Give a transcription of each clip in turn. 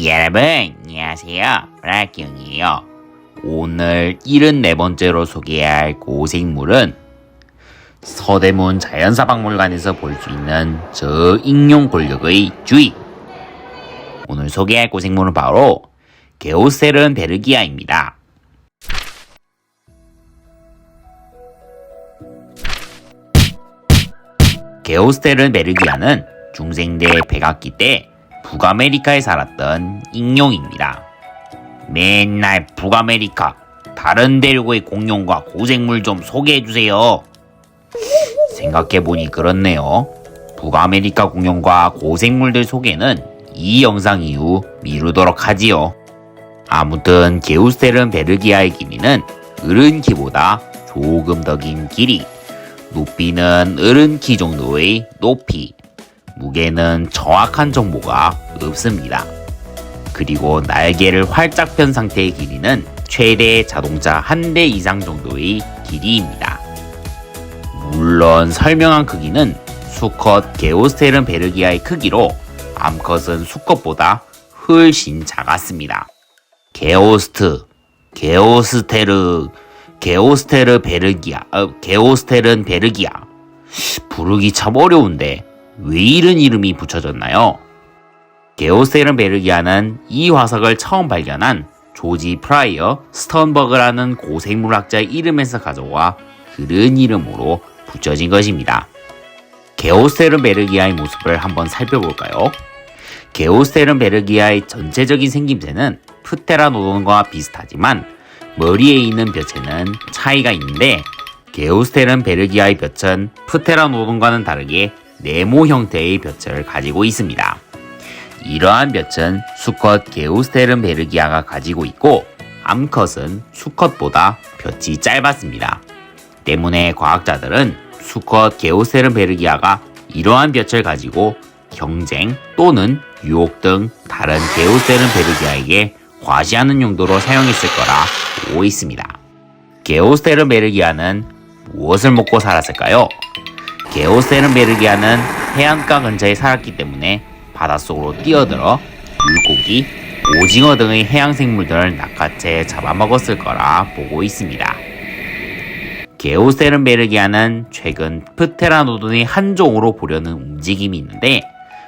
여러분 안녕하세요. 브라경이에요. 오늘 74번째로 소개할 고생물은 서대문 자연사박물관에서 볼 수 있는 저익용 권력의 주의 오늘 소개할 고생물은 바로 게오세른 베르기아입니다. 게오스테른 베르기아는 중생대 백악기 때 북아메리카에 살았던 익룡입니다. 맨날 북아메리카 다른 대륙의 공룡과 고생물 좀 소개해주세요. 생각해보니 그렇네요. 북아메리카 공룡과 고생물들 소개는 이 영상 이후 미루도록 하지요. 아무튼 게우스테른 베르기아의 길이는 어른키보다 조금 더 긴 길이, 높이는 어른키 정도의 높이, 무게는 정확한 정보가 없습니다. 그리고 날개를 활짝 편 상태의 길이는 최대 자동차 한 대 이상 정도의 길이입니다. 물론 설명한 크기는 수컷 게오스테른 베르기아의 크기로 암컷은 수컷보다 훨씬 작았습니다. 게오스트, 게오스테르, 게오스테르 베르기아, 어, 게오스테른 베르기아. 부르기 참 어려운데 왜 이런 이름이 붙여졌나요? 게오스테른 베르기아는 이 화석을 처음 발견한 조지 프라이어 스턴버그라는 고생물학자의 이름에서 가져와 그런 이름으로 붙여진 것입니다. 게오스테른 베르기아의 모습을 한번 살펴볼까요? 게오스테른 베르기아의 전체적인 생김새는 프테라노돈과 비슷하지만 머리에 있는 벼체는 차이가 있는데 게오스테른 베르기아의 벼은 프테라노돈과는 다르게 네모 형태의 벼을 가지고 있습니다. 이러한 벼은 수컷 게오스테른 베르기아가 가지고 있고 암컷은 수컷보다 볕이 짧았습니다. 때문에 과학자들은 수컷 게오스테른 베르기아가 이러한 볕을 가지고 경쟁 또는 유혹 등 다른 게오스테른 베르기아에게 과시하는 용도로 사용했을 거라 보고 있습니다. 게오스테른 베르기아는 무엇을 먹고 살았을까요? 게오스테른 베르기아는 해안가 근처에 살았기 때문에 바닷속으로 뛰어들어 물고기, 오징어 등의 해양 생물들을 낚아채 잡아먹었을 거라 보고 있습니다. 게오스테른 베르기아는 최근 프테라노돈의 한 종으로 보려는 움직임이 있는데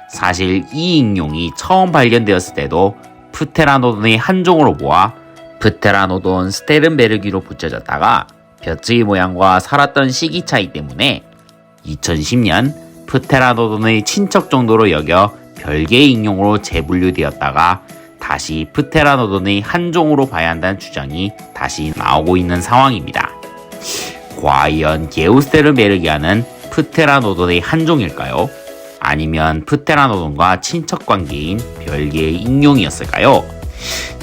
사실 이 익룡이 처음 발견되었을 때도 프테라노돈의 한 종으로 보아 프테라노돈 스테른베르기로 붙여졌다가 볕의 모양과 살았던 시기 차이 때문에 2010년 프테라노돈의 친척 정도로 여겨 별개의 익룡으로 재분류되었다가 다시 프테라노돈의 한 종으로 봐야 한다는 주장이 다시 나오고 있는 상황입니다. 과연 게우스테르베르기아는 프테라노돈의 한 종일까요? 아니면 프테라노돈과 친척 관계인 별개의 익룡이었을까요?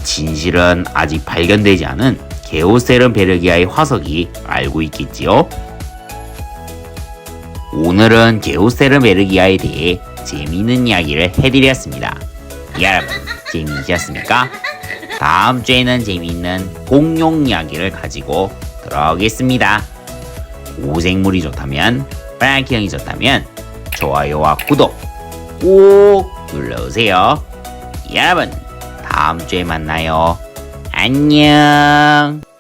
진실은 아직 발견되지 않은 게오세른 베르기아의 화석이 알고 있겠지요? 오늘은 게오세르베르기아에 대해 재미있는 이야기를 해드렸습니다. 여러분, 재미있었습니까? 다음 주에는 재미있는 공룡 이야기를 가지고 돌아오겠습니다. 오생물이 좋다면, 프랑키 형이 좋다면, 좋아요와 구독 꼭 눌러주세요. 여러분, 다음 주에 만나요. 안녕.